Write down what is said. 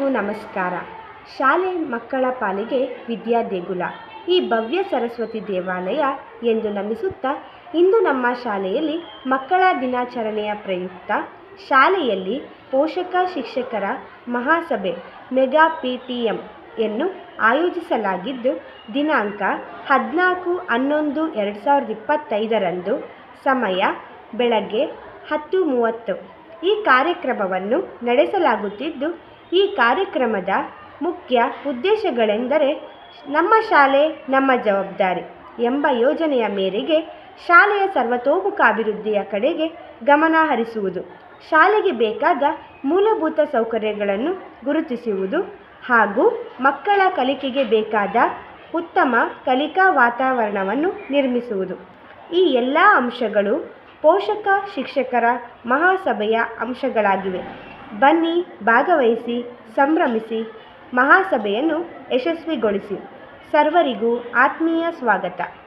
ಎಲ್ಲರಿಗೂ ನಮಸ್ಕಾರ. ಶಾಲೆ ಮಕ್ಕಳ ಪಾಲಿಗೆ ವಿದ್ಯಾ ದೇಗುಲ, ಈ ಭವ್ಯ ಸರಸ್ವತಿ ದೇವಾಲಯ ಎಂದು ನಮಿಸುತ್ತಾ ಇಂದು ನಮ್ಮ ಶಾಲೆಯಲ್ಲಿ ಮಕ್ಕಳ ದಿನಾಚರಣೆಯ ಪ್ರಯುಕ್ತ ಶಾಲೆಯಲ್ಲಿ ಪೋಷಕ ಶಿಕ್ಷಕರ ಮಹಾಸಭೆ ಮೆಗಾ ಪಿ ಟಿ ಎಮ್ಯನ್ನು ಆಯೋಜಿಸಲಾಗಿದ್ದು, ದಿನಾಂಕ ಹದಿನಾಲ್ಕು ಹನ್ನೊಂದು ಎರಡು ಸಾವಿರದ ಇಪ್ಪತ್ತೈದರಂದು ಸಮಯ ಬೆಳಗ್ಗೆ ಹತ್ತು ಮೂವತ್ತು. ಈ ಕಾರ್ಯಕ್ರಮವನ್ನು ನಡೆಸಲಾಗುತ್ತಿದ್ದು ಈ ಕಾರ್ಯಕ್ರಮದ ಮುಖ್ಯ ಉದ್ದೇಶಗಳೆಂದರೆ ನಮ್ಮ ಶಾಲೆ ನಮ್ಮ ಜವಾಬ್ದಾರಿ ಎಂಬ ಯೋಜನೆಯ ಮೇರೆಗೆ ಶಾಲೆಯ ಸರ್ವತೋಮುಖ ಅಭಿವೃದ್ಧಿಯ ಕಡೆಗೆ ಗಮನ ಹರಿಸುವುದು, ಶಾಲೆಗೆ ಬೇಕಾದ ಮೂಲಭೂತ ಸೌಕರ್ಯಗಳನ್ನು ಗುರುತಿಸುವುದು ಹಾಗೂ ಮಕ್ಕಳ ಕಲಿಕೆಗೆ ಬೇಕಾದ ಉತ್ತಮ ಕಲಿಕಾ ವಾತಾವರಣವನ್ನು ನಿರ್ಮಿಸುವುದು. ಈ ಎಲ್ಲ ಅಂಶಗಳು ಪೋಷಕ ಶಿಕ್ಷಕರ ಮಹಾಸಭೆಯ ಅಂಶಗಳಾಗಿವೆ. ಬನ್ನಿ ಭಾಗವಹಿಸಿ ಸಂಭ್ರಮಿಸಿ ಮಹಾಸಭೆಯನ್ನು ಯಶಸ್ವಿಗೊಳಿಸಿ. ಸರ್ವರಿಗೂ ಆತ್ಮೀಯ ಸ್ವಾಗತ.